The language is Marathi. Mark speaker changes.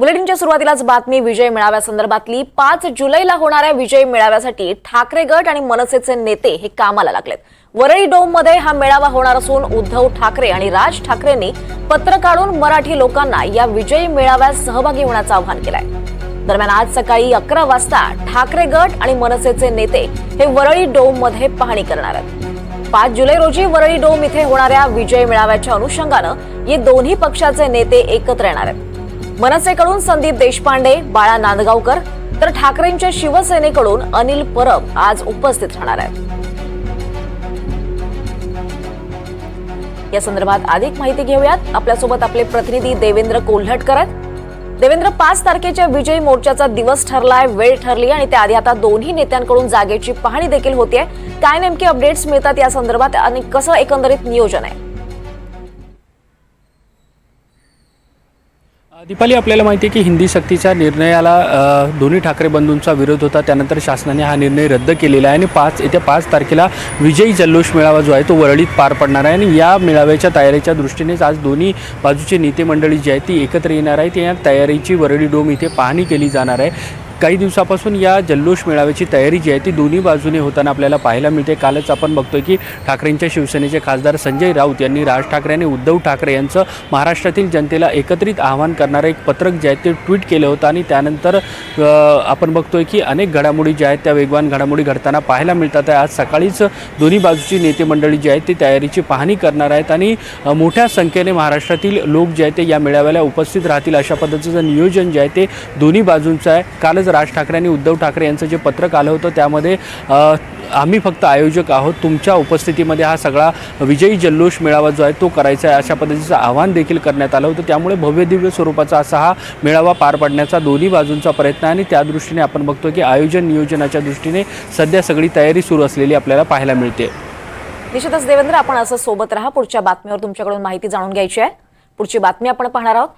Speaker 1: बुलेटिनच्या सुरुवातीलाच बातमी विजय मेळाव्यासंदर्भातली पाच जुलैला होणाऱ्या विजय मेळाव्यासाठी ठाकरे गट आणि मनसेचे नेते हे कामाला लागलेत. वरळी डोममध्ये हा मेळावा होणार असून उद्धव ठाकरे आणि राज ठाकरेंनी पत्र काढून मराठी लोकांना या विजयी मेळाव्यात सहभागी होण्याचं आवाहन केलंय. दरम्यान आज सकाळी अकरा वाजता ठाकरे गट आणि मनसेचे नेते हे वरळी डोममध्ये पाहणी करणार आहेत. पाच जुलै रोजी वरळी डोम इथे होणाऱ्या विजय मेळाव्याच्या अनुषंगानं हे दोन्ही पक्षाचे नेते एकत्र येणार आहेत. मनसेकडून संदीप देशपांडे बाळा नांदगावकर तर ठाकरेंच्या शिवसेनेकडून अनिल परब आज उपस्थित राहणार आहेत. या संदर्भात अधिक माहिती घेऊयात. आपल्यासोबत आपले प्रतिनिधी देवेंद्र कोल्हटकर आहेत. देवेंद्र पाच तारखेच्या विजयी मोर्चाचा दिवस ठरलाय वेळ ठरली आणि त्याआधी आता दोन्ही नेत्यांकडून जागेची पाहणी देखील होतीये. काय नेमके अपडेट्स मिळतात या संदर्भात आणि कसं एकंदरीत नियोजन आहे?
Speaker 2: दीपाली आपल्याला माहिती आहे की हिंदी सक्तीच्या निर्णयाला दोन्ही ठाकरे बंधूंचा विरोध होता. त्यानंतर शासनाने हा निर्णय रद्द केलेला आहे आणि पाच येत्या पाच तारखेला विजयी जल्लोष मेळावा जो आहे तो वरळीत पार पडणार आहे. आणि या मेळाव्याच्या तयारीच्या दृष्टीनेच आज दोन्ही बाजूची नेते मंडळी जी आहे ती एकत्र येणार आहेत. या तयारीची वरळी डोम इथे पाहणी केली जाणार आहे. काही दिवसापासून या जल्लोष मेळाव्याची तयारी जी आहे ती दोन्ही बाजूने होताना आपल्याला पाहायला मिळते. कालच आपण बघतोय की ठाकरेंच्या शिवसेनेचे खासदार संजय राऊत यांनी राज ठाकरे आणि उद्धव ठाकरे यांचं महाराष्ट्रातील जनतेला एकत्रित आवाहन करणारं एक पत्रक जे आहे ते ट्विट केलं होतं आणि त्यानंतर आपण बघतोय की अनेक घडामोडी ज्या आहेत त्या वेगवान घडामोडी घडताना पाहायला मिळतात. आहे आज सकाळीच दोन्ही बाजूची नेते मंडळी जी आहेत ती तयारीची पाहणी करणार आहेत आणि मोठ्या संख्येने महाराष्ट्रातील लोक जे आहेत ते या मेळाव्याला उपस्थित राहतील अशा पद्धतीचं नियोजन जे आहे ते दोन्ही बाजूंचं आहे. कालच राज ठाकरे आणि उद्धव ठाकरे यांचं जे पत्रक आलं होतं त्यामध्ये आम्ही फक्त आयोजक आहोत. तुमच्या उपस्थितीमध्ये हा सगळा विजयी जल्लोष मेळावा जो आहे तो करायचा आहे अशा पद्धतीचं आवाहन देखील करण्यात आलं होतं. त्यामुळे भव्य दिव्य स्वरूपाचा असा हा मेळावा पार पाडण्याचा दोन्ही बाजूंचा प्रयत्न आहे आणि त्या दृष्टीने आपण बघतो की आयोजन नियोजनाच्या दृष्टीने सध्या सगळी तयारी सुरू असलेली आपल्याला पाहायला मिळते.
Speaker 1: निश्चितच देवेंद्र आपण असं सोबत राहा. पुढच्या बातमीवर तुमच्याकडून माहिती जाणून घ्यायची आहे. पुढची बातमी आपण पाहणार आहोत.